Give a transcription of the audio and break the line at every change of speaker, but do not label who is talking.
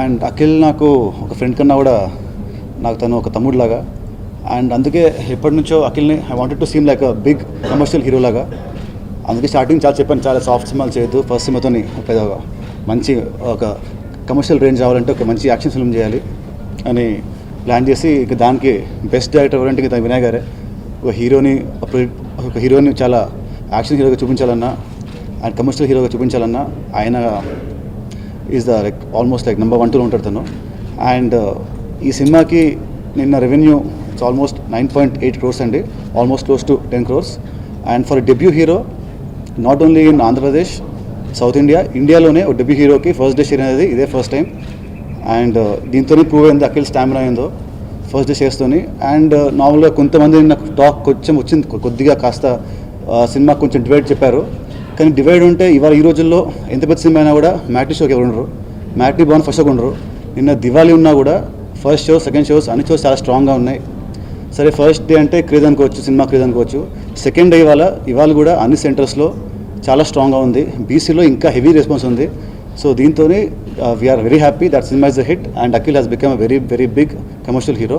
And Akhil నాకు ఒక friend కన్నా కూడా నాకు తను ఒక తమ్ముడులాగా. అండ్ అందుకే ఎప్పటి నుంచో అఖిల్ని I wanted to seem like a big commercial hero లాగా. అందుకే స్టార్టింగ్ చాలా చెప్పాను చాలా సాఫ్ట్ సినిమాలు చేయొద్దు ఫస్ట్ సినిమాతో పెద్ద మంచి ఒక కమర్షియల్ రేంజ్ రావాలంటే ఒక మంచి యాక్షన్ ఫిల్మ్ చేయాలి అని ప్లాన్ చేసి ఇక దానికి బెస్ట్ డైరెక్టర్ ఎవరంటే ఇంకా వినయ్ గారే. ఒక హీరోని ఒక హీరోని చాలా యాక్షన్ హీరోగా చూపించాలన్నా అండ్ కమర్షియల్ హీరోగా చూపించాలన్నా ఆయన is the like almost like number one టూలో ఉంటాడు తను అండ్ ఈ సినిమాకి నిన్న revenue it's almost nine point eight crores అండి. Almost close to ten crores and for debut hero not only in Andhra Pradesh south India ఇండియాలోనే ఒక debut హీరోకి ఫస్ట్ డే షేర్ అనేది ఇదే ఫస్ట్ టైం అండ్ దీంతోనే ప్రూవ్ అయింది Akhil stamina అయిందో first day షేర్స్తోని అండ్ నార్మల్గా కొంతమంది నాకు టాక్ కొంచెం వచ్చింది కొద్దిగా కాస్త సినిమా కొంచెం డివైడ్ చెప్పారు. కానీ డివైడ్ ఉంటే ఇవాళ ఈ రోజుల్లో ఎంత పెద్ద సినిమా అయినా కూడా మ్యాట్రీ షోకి ఎవరు ఉండరు. మ్యాట్రీ భవన్ ఫస్ట్ షోకి ఉండరు. నిన్న దివాళీ ఉన్నా కూడా ఫస్ట్ షో సెకండ్ షోస్ అన్ని షోస్ చాలా స్ట్రాంగ్గా ఉన్నాయి. సరే ఫస్ట్ డే అంటే క్రేజ్ అనుకోవచ్చు సినిమా క్రేజ్ అనుకోవచ్చు సెకండ్ డే ఇవాళ ఇవాళ కూడా అన్ని సెంటర్స్లో చాలా స్ట్రాంగ్గా ఉంది. బీసీలో ఇంకా హెవీ రెస్పాన్స్ ఉంది. సో దీంతో we are very happy that cinema is the hit and Akhil has become a very very big commercial hero